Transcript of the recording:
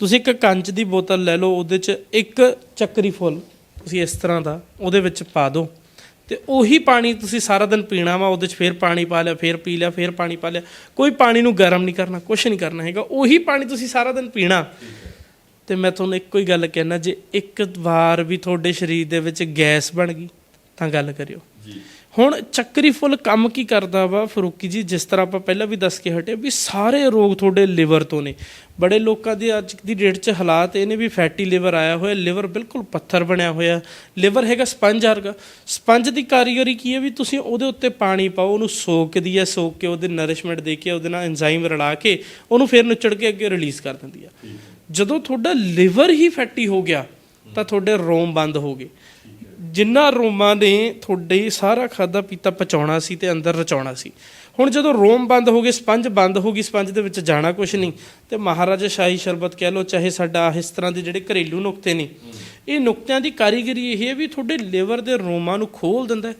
ਤੁਸੀਂ ਇੱਕ ਕੰਚ ਦੀ ਬੋਤਲ ਲੈ ਲਓ, ਉਹਦੇ 'ਚ ਇੱਕ ਚੱਕਰੀ ਫੁੱਲ ਤੁਸੀਂ ਇਸ ਤਰ੍ਹਾਂ ਦਾ ਉਹਦੇ ਵਿੱਚ ਪਾ ਦਿਓ ਤੇ ਉਹੀ ਪਾਣੀ ਤੁਸੀਂ ਸਾਰਾ ਦਿਨ ਪੀਣਾ ਵਾ, ਉਹਦੇ 'ਚ ਫੇਰ ਪਾਣੀ ਪਾ ਲਿਆ, ਫੇਰ ਪੀ ਲਿਆ, ਫੇਰ ਪਾਣੀ ਪਾ ਲਿਆ। ਕੋਈ ਪਾਣੀ ਨੂੰ ਗਰਮ ਨਹੀਂ ਕਰਨਾ ਕੁਝ ਨਹੀਂ ਕਰਨਾ ਹੈਗਾ। ਉਹੀ ਪਾਣੀ ਤੁਸੀਂ ਸਾਰਾ ਦਿਨ ਪੀਣਾ। ਤੇ ਮੈਂ ਤੁਹਾਨੂੰ ਇੱਕੋ ਹੀ ਗੱਲ ਕਹਿਣਾ, ਜੇ ਇੱਕ ਵਾਰ ਵੀ ਤੁਹਾਡੇ ਸਰੀਰ ਦੇ ਵਿੱਚ ਗੈਸ ਬਣ ਗਈ ਤਾਂ ਗੱਲ ਕਰਿਓ। ਜੀ। ਹੁਣ ਚੱਕਰੀ ਫੁੱਲ ਕੰਮ ਕੀ ਕਰਦਾ ਵਾ ਫਰੂਕੀ ਜੀ ਜਿਸ ਤਰ੍ਹਾਂ ਆਪਾਂ ਪਹਿਲਾਂ ਵੀ ਦੱਸ ਕੇ ਹਟੇ ਵੀ ਸਾਰੇ ਰੋਗ ਤੁਹਾਡੇ ਲਿਵਰ ਤੋਂ ਨੇ। ਬੜੇ ਲੋਕਾਂ ਦੇ ਅੱਜ ਦੀ ਡੇਟ 'ਚ ਹਾਲਾਤ ਇਹ ਨੇ ਵੀ ਫੈਟੀ ਲਿਵਰ ਆਇਆ ਹੋਇਆ ਲਿਵਰ ਬਿਲਕੁਲ ਪੱਥਰ ਬਣਿਆ ਹੋਇਆ। ਲਿਵਰ ਹੈਗਾ ਸਪੰਜ ਵਰਗਾ। ਸਪੰਜ ਦੀ ਕਾਰੀਗਰੀ ਕੀ ਹੈ ਵੀ ਤੁਸੀਂ ਉਹਦੇ ਉੱਤੇ ਪਾਣੀ ਪਾਓ ਉਹਨੂੰ ਸੋਕਦੀ ਹੈ ਸੋਕ ਕੇ ਉਹਦੇ ਨਰਿਸ਼ਮੈਂਟ ਦੇ ਕੇ ਉਹਦੇ ਨਾਲ ਐਂਜ਼ਾਈਮ ਰਲਾ ਕੇ ਉਹਨੂੰ ਫਿਰ ਨੁਚੜ ਕੇ ਅੱਗੇ ਰਿਲੀਜ਼ ਕਰ ਦਿੰਦੀ ਆ ਜਦੋਂ ਤੁਹਾਡਾ ਲਿਵਰ ਹੀ ਫੈਟੀ ਹੋ ਗਿਆ ਤਾਂ ਤੁਹਾਡੇ ਰੋਮ ਬੰਦ ਹੋ ਗਏ। ਜਿੰਨਾ ਰੋਮਾਂ ਨੇ ਤੁਹਾਡੇ ਸਾਰਾ ਖਾਦਾ ਪੀਤਾ ਪਚਾਉਣਾ ਸੀ ਤੇ ਅੰਦਰ ਰਚਾਉਣਾ ਸੀ। ਹੁਣ ਜਦੋਂ ਰੋਮ ਬੰਦ ਹੋ ਗਏ ਸਪੰਜ ਬੰਦ ਹੋ ਗਈ, ਸਪੰਜ ਦੇ ਵਿੱਚ ਜਾਣਾ ਕੁਝ ਨਹੀਂ, ਤੇ ਮਹਾਰਾਜਾ ਸ਼ਾਹੀ ਸ਼ਰਬਤ ਕਹਿ ਲੋ ਚਾਹੇ ਸਾਡਾ ਇਸ ਤਰ੍ਹਾਂ ਦੇ ਜਿਹੜੇ ਘਰੇਲੂ ਨੁਕਤੇ ਨੇ, ਇਹ ਨੁਕਤਿਆਂ ਦੀ ਕਾਰੀਗਰੀ ਇਹ ਹੈ ਵੀ ਤੁਹਾਡੇ ਲਿਵਰ ਦੇ ਰੋਮਾਂ ਨੂੰ ਖੋਲ ਦਿੰਦਾ